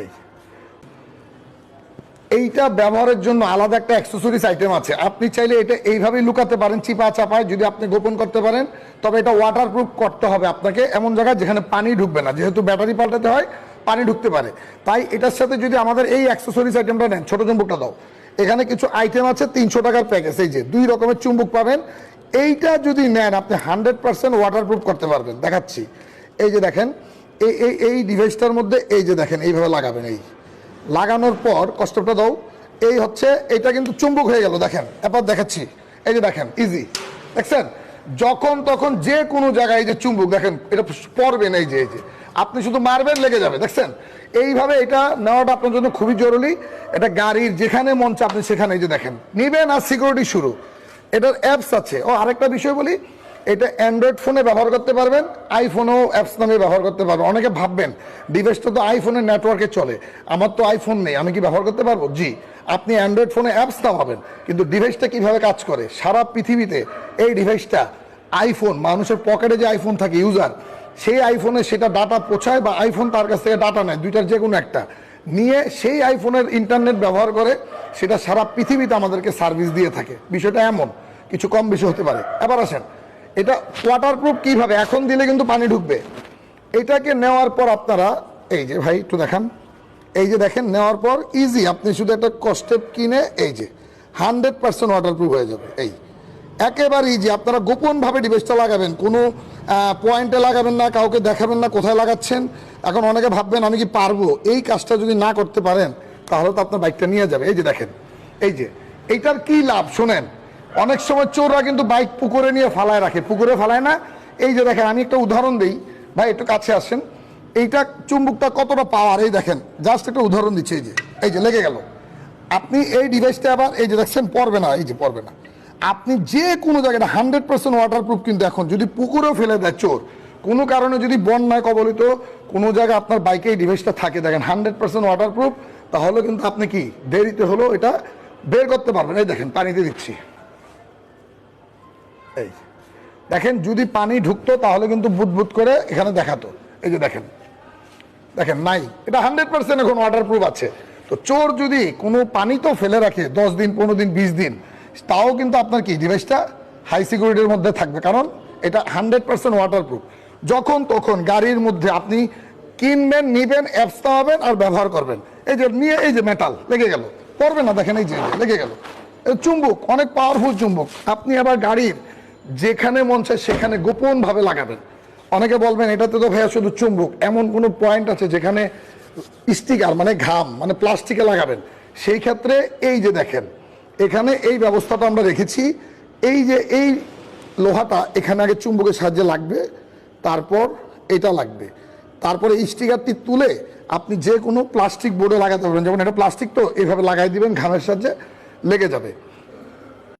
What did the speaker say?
এই। এইটা ব্যবহারের জন্য আলাদা একটা অ্যাক্সেসরিজ আইটেম আছে। আপনি চাইলে এটা এইভাবেই লুকাতে পারেন চিপা চাপায় যদি আপনি গোপন করতে পারেন, তবে এটা ওয়াটারপ্রুফ করতে হবে আপনাকে এমন জায়গায় যেখানে পানি ঢুকবে না। যেহেতু ব্যাটারি পাল্টাতে হয়, পানি ঢুকতে পারে। তাই এটার সাথে যদি আমাদের এই অ্যাক্সেসরিজ আইটেমটা নেন, ছোট চুম্বকটা দাও। এখানে কিছু আইটেম আছে, তিনশো টাকার প্যাকেজ এই যে, দুই রকমের চুম্বক পাবেন। এইটা যদি নেন, আপনি হান্ড্রেড পার্সেন্ট ওয়াটারপ্রুফ করতে পারবেন। দেখাচ্ছি। এই যে দেখেন এই এই এই ডিভাইসটার মধ্যে এই যে দেখেন, এইভাবে লাগাবেন, এই। লাগানোর পর কষ্টটা দাও, এই হচ্ছে এটা কিন্তু চুম্বক হয়ে গেল, দেখেন। এবার দেখাচ্ছি। এই যে দেখেন ইজি দেখছেন? যখন তখন যে কোনো জায়গায় যে চুম্বক, দেখেন, এটা পড়বেন এই যে এই যে। আপনি শুধু মারবেন, লেগে যাবে, দেখছেন? এইভাবে এটা নেওয়াটা আপনার জন্য খুবই জরুরি। এটা গাড়ির যেখানে চায় আপনি সেখানে এই যে দেখেন। নিবেন আর সিকিউরিটি শুরু। এটার অ্যাপস আছে। ও, আরেকটা বিষয় বলি এটা অ্যান্ড্রয়েড ফোনে ব্যবহার করতে পারবেন আইফোনেও অ্যাপস নামে ব্যবহার করতে পারবেন। অনেকে ভাববেন ডিভাইসটা তো আইফোনের নেটওয়ার্কে চলে। আমার তো আইফোন নেই, আমি কি ব্যবহার করতে পারব? জি, আপনি অ্যান্ড্রয়েড ফোনে অ্যাপস নামাবেন, কিন্তু ডিভাইসটা কীভাবে কাজ করে? সারা পৃথিবীতে এই ডিভাইসটা আইফোন মানুষের পকেটে যে আইফোন থাকে ইউজার সেই আইফোনে সেটা ডাটা পৌঁছায় বা আইফোন তার কাছ থেকে ডাটা নেয়, দুইটার যে কোনো একটা। নিয়ে সেই আইফোনের ইন্টারনেট ব্যবহার করে, সেটা সারা পৃথিবীতে আমাদেরকে সার্ভিস দিয়ে থাকে। বিষয়টা এমন, কিছু কম বেশি হতে পারে। এবার আসেন এটা ওয়াটারপ্রুফ কীভাবে? এখন দিলে কিন্তু পানি ঢুকবে। এটাকে নেওয়ার পর আপনারা, এই যে ভাই, একটু দেখান। এই যে দেখেন, নেওয়ার পর ইজি আপনি শুধু একটা কস্টেপ কিনে, এই যে হান্ড্রেড পার্সেন্ট ওয়াটারপ্রুফ হয়ে যাবে। এই, একেবারে ইজি আপনারা গোপনভাবে ডিভাইসটা লাগাবেন। কোনো পয়েন্টে লাগাবেন না, কাউকে দেখাবেন না, কোথায় লাগাচ্ছেন। এখন অনেকে ভাববেন, আমি কি পারব? এই কাজটা যদি না করতে পারেন, তাহলে তো আপনার বাইকটা নিয়ে যাবে। এই যে দেখেন, এই যে, এইটার কি লাভ? শোনেন অনেক সময় চোররা কিন্তু বাইক পুকুরে নিয়ে ফালায় রাখে। পুকুরে ফালায় না। এই যে দেখেন, আমি একটা উদাহরণ দিই। ভাই, একটু কাছে আসেন। এইটা চুম্বুকটা কতটা পাওয়ার এই দেখেন জাস্ট একটা উদাহরণ দিচ্ছে, এই যে এই যে লেগে গেল। আপনি এই ডিভাইসটা আবার, এই যে দেখছেন, পড়বে না, এই যে পড়বে না। আপনি যে কোনো জায়গায় হান্ড্রেড পার্সেন্ট ওয়াটারপ্রুফ কিন্তু এখন, যদি পুকুরেও ফেলে দেয় চোর, কোনো কারণে যদি বন্যায় কবলিত কোনো জায়গায় আপনার বাইকে এই ডিভাইসটা থাকে, দেখেন হান্ড্রেড পার্সেন্ট ওয়াটারপ্রুফ তাহলে কিন্তু আপনি কি, দেরিতে হলেও এটা বের করতে পারবেন। এই দেখেন, পানিতে দিচ্ছি। এই। দেখেন, যদি পানি ঢুকতো, তাহলে কিন্তু বুদবুদ করে এখানে দেখাতো। এই যে দেখেন। দেখেন, নাই। এটা হান্ড্রেড পার্সেন্ট এখন ওয়াটারপ্রুফ আছে। তো চোর যদি কোনো পানি তো ফেলে রাখে, দশ দিন, পনেরো দিন, বিশ দিন, তাও কিন্তু আপনার কি ডিভাইসটা হাই সিকিউরিটির মধ্যে থাকবে। কারণ এটা হান্ড্রেড পার্সেন্ট ওয়াটারপ্রুফ যখন তখন গাড়ির মধ্যে আপনি কিনবেন, নিবেন অ্যাপস নামাবেন আর ব্যবহার করবেন। এই যে নিয়ে, এই যে মেটাল লেগে গেল। পড়বে না, দেখেন এই যে, লেগে গেল। চুম্বক, অনেক পাওয়ারফুল চুম্বক। আপনি আবার গাড়ির যেখানে মন চায় সেখানে গোপনভাবে লাগাবেন অনেকে বলবেন, এটাতে তো ভাইয়া শুধু চুম্বক। এমন কোনো পয়েন্ট আছে যেখানে স্টিকার মানে ঘাম মানে প্লাস্টিকে লাগাবেন? সেই ক্ষেত্রে এই যে দেখেন, এখানে এই ব্যবস্থাটা আমরা রেখেছি। এই যে এই লোহাটা এখানে আগে চুম্বকের সাহায্যে লাগবে, তারপর এটা লাগবে। তারপরে স্টিকারটি তুলে আপনি যে কোনো প্লাস্টিক বোর্ডে লাগাতে পারবেন। যেমন এটা প্লাস্টিক তো এইভাবে লাগাই দিবেন, ঘামের সাহায্যে লেগে যাবে।